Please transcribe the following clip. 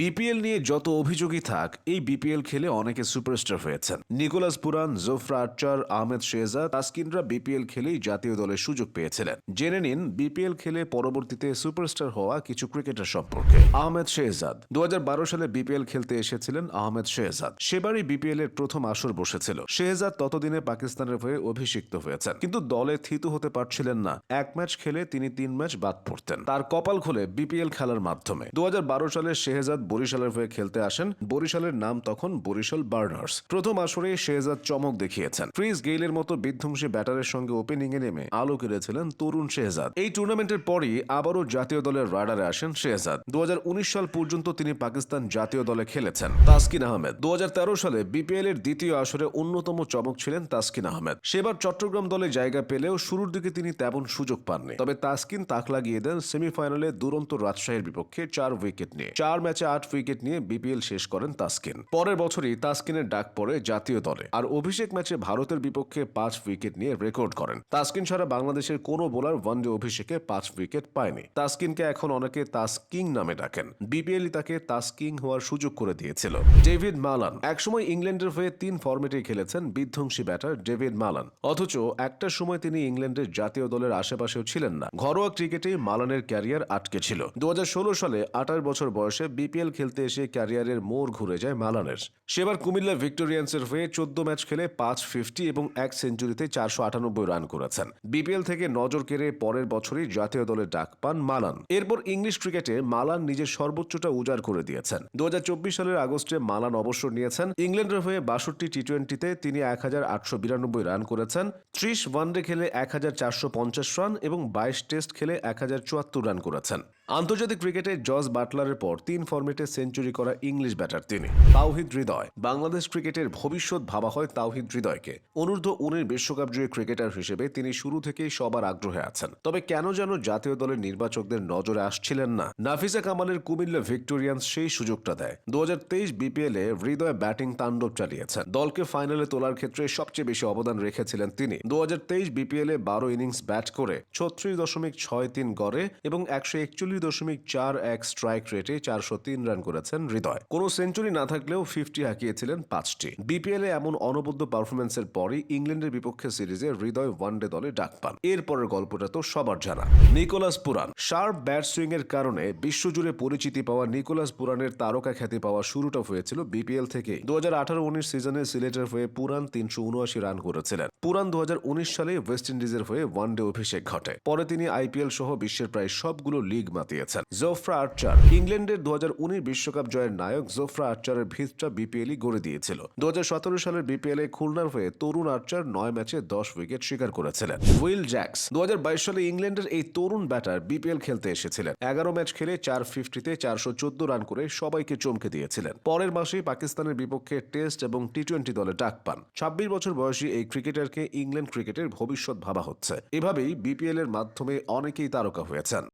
BPL নিয়ে যত অভিযোগই থাক, এই বিপিএল খেলে অনেকে সুপারস্টার হয়েছেন। Nicholas Pooran, Jofra Archer Ahmed Shehzad, তাসকিনরা BPL খেলেই জাতীয় দলের সুযোগ পেয়েছিলেন। জেনে নিন, বিপিএল খেলে পরবর্তীতে সুপারস্টার হওয়া কিছু ক্রিকেটার সম্পর্কে। আহমেদ শেহজাদ। দু সালে বিপিএল খেলতে এসেছিলেন আহমেদ শেহজাদ। সেবারই বিপিএল এর প্রথম আসর বসেছিল। শেহজাদ ততদিনে পাকিস্তানের হয়ে অভিষিক্ত হয়েছেন। কিন্তু দলে থিতু হতে পারছিলেন না। এক ম্যাচ খেলে তিনি তিন ম্যাচ বাদ পড়তেন। তার কপাল খুলে বিপিএল খেলার মাধ্যমে। দু হাজার বারো সালে শেহজাদ বরিশালের হয়ে খেলতে আসেন। বরিশালের নাম তখন বরিশাল বার্নার্স। প্রথম আসরে শেহজাদ চমক দেখিয়েছেন। ক্রিস গেইলের মতো বিধ্বংসী ব্যাটারের সঙ্গে ওপেনিং এ নেমে আলো কেড়েছিলেন তরুণ শেহজাদ। এই টুর্নামেন্টের পরই আবারও জাতীয় দলের রাডারে আসেন শেহজাদ। দু সাল পর্যন্ত তিনি পাকিস্তান জাতীয় দলে খেলেছেন। তাসকিন আহমেদ। দু হাজার তেরো সালে বিপিএল এর দ্বিতীয় আসরে অন্যতম চমক ছিলেন তাসকিন আহমেদ। সেবার চট্টগ্রাম দলে জায়গা পেলেও শুরুর দিকে তিনি তেমন সুযোগ পাননি। তবে তাসকিন তাক লাগিয়ে দেন সেমিফাইনালে দুরন্ত রাজশাহীর বিপক্ষে চার উইকেট নিয়ে। চার ম্যাচে আট উইকেট নিয়ে বিপিএল শেষ করেন তাসকিন। পরের বছরই তাসকিনের ডাক পড়ে জাতীয় দলে। আর অভিষেক ম্যাচে ভারতের বিপক্ষে পাঁচ উইকেট নিয়ে রেকর্ড করেন। তাসকিন ছাড়া বাংলাদেশের কোনো বোলার ওয়ানডে অভিষেকে পাঁচ উইকেট পায়নি। তাসকিনকে এখন অনেকে তাসকিং নামে ডাকেন। বিপিএল তাকে তাসকিং হওয়ার সুযোগ করে দিয়েছিল। David Malan. একসময় ইংল্যান্ডের হয়ে তিন ফর্মেটে খেলেছেন বিধ্বংসী ব্যাটার ডেভিড মালান। অথচ একটা সময় তিনি ইংল্যান্ডের জাতীয় দলের আশেপাশেও ছিলেন না। ঘরোয়া ক্রিকেটে মালানের ক্যারিয়ার আটকে ছিল। দু হাজার ষোলো সালে আঠাশ বছর বয়সে বিপিএল খেলতে এসে ক্যারিয়ারের মোড় ঘুরে যায় মালানের। সেবার কুমিল্লা ভিক্টোরিয়ান্সের হয়ে চোদ্দ ম্যাচ খেলে পাঁচ ফিফটি এবং এক সেঞ্চুরিতে চারশো আটানব্বই রান করেছেন। বিপিএল থেকে নজর কেড়ে পরের বছরই জাতীয় দলে ডাক পান মালান। এরপর ইংলিশ ক্রিকেটে মালান নিজের সর্বোচ্চটা উজাড় করে দিয়েছেন। দু সালের আগস্টে মালান অবসর নিয়েছেন। ইংল্যান্ডের হয়ে বাষট্টি টি টোয়েন্টিতে তিনি এক হাজার আটশো বিরানব্বই রান করেছেন। ত্রিশ ওয়ানডে খেলে এক হাজার চারশো পঞ্চাশ রান এবং বাইশ টেস্ট খেলে এক হাজার চুয়াত্তর রান করেছেন। আন্তর্জাতিক ক্রিকেটে জস বাটলারের পর তিন ফর্মেটে সেঞ্চুরি করা ইংলিশ ব্যাটার তিনি। তাওহিদ হৃদয়। বাংলাদেশ ক্রিকেটের ভবিষ্যৎ ভাবা হয় তাওহিদ হৃদয়কে। অনূর্ধ্ব উনিশ বিশ্বকাপ জয়ী ক্রিকেটার হিসেবে তিনি শুরু থেকেই সবার আগ্রহে আছেন। তবে কেন যেন জাতীয় দলের নির্বাচকদের নজরে আসছিলেন না। নাফিসা কামালের কুমিল্লা ভিক্টোরিয়ান্স সেই সুযোগটা দেয়। দু বিপিএল এ হৃদয় ব্যাটিং তাণ্ডব চালিয়েছেন। দলকে ফাইনালে তোলার ক্ষেত্রে সবচেয়ে বেশি অবদান রেখেছিলেন তিনি। দু হাজার তেইশ বিপিএল এ বারো ইনিংস ব্যাট করে ছত্রিশ দশমিক ছয় তিন গড়ে এবং একশো একচল্লিশ দশমিক চার এক স্ট্রাইক রেটে চারশো তিন রান করেছেন হৃদয়। কোনো সেঞ্চুরি না থাকলেও ফিফটি হাঁকিয়েছিলেন পাঁচটি। বিপিএল এ এমন অনবদ্য পারফরমেন্সের পরই ইংল্যান্ডের বিপক্ষে সিরিজে হৃদয় ওয়ানডে দলে ডাক পান। এরপরের গল্পটা তো সবার জানা। Nicholas Pooran. Sharp bat swing এর কারণে বিশ্বজুড়ে পরিচিতি পাওয়া নিকোলাস পুরানের তারকা খ্যাতি পাওয়া শুরুটা হয়েছিল বিপিএল থেকে দু হাজার আঠারো উনিশ সিজনে সিলেটের হয়ে পুরান তিনশো উনআশি রান করেছিলেন। পুরান দু হাজার উনিশ সালে ওয়েস্ট ইন্ডিজের হয়ে ওয়ানডে অভিষেক ঘটে। পরে তিনি আইপিএল সহ বিশ্বের প্রায় সবগুলো লিগ মাতিয়েছেন। জোফরা আর্চার। ইংল্যান্ডের দু হাজার বিশ্বকাপ জয়ের নায়ক জোফরা আর্চারের ভিতটা বিপিএলই গড়ে দিয়েছিল। দুহাজার সতেরো সালের বিপিএল খুলনার হয়ে তরুণ আর্চার নয় ম্যাচে দশ উইকেট শিকার করেছিলেন। উইল জ্যাক্স দুই হাজার বাইশ সালে ইংল্যান্ডের এই তরুণ ব্যাটার বিপিএল খেলতে এসেছিলেন। এগারো ম্যাচ খেলে চার ফিফটিতে চারশো চোদ্দ রান করে সবাইকে চমকে দিয়েছিলেন। পরের মাসেই পাকিস্তানের বিপক্ষে টেস্ট এবং টি টোয়েন্টি দলে ডাক পান। ছাব্বিশ বছর বয়সী এই ক্রিকেটারকে ইংল্যান্ড ক্রিকেটের ভবিষ্যৎ ভাবা হচ্ছে। এভাবেই বিপিএল এর মাধ্যমে অনেকেই তারকা হয়েছেন।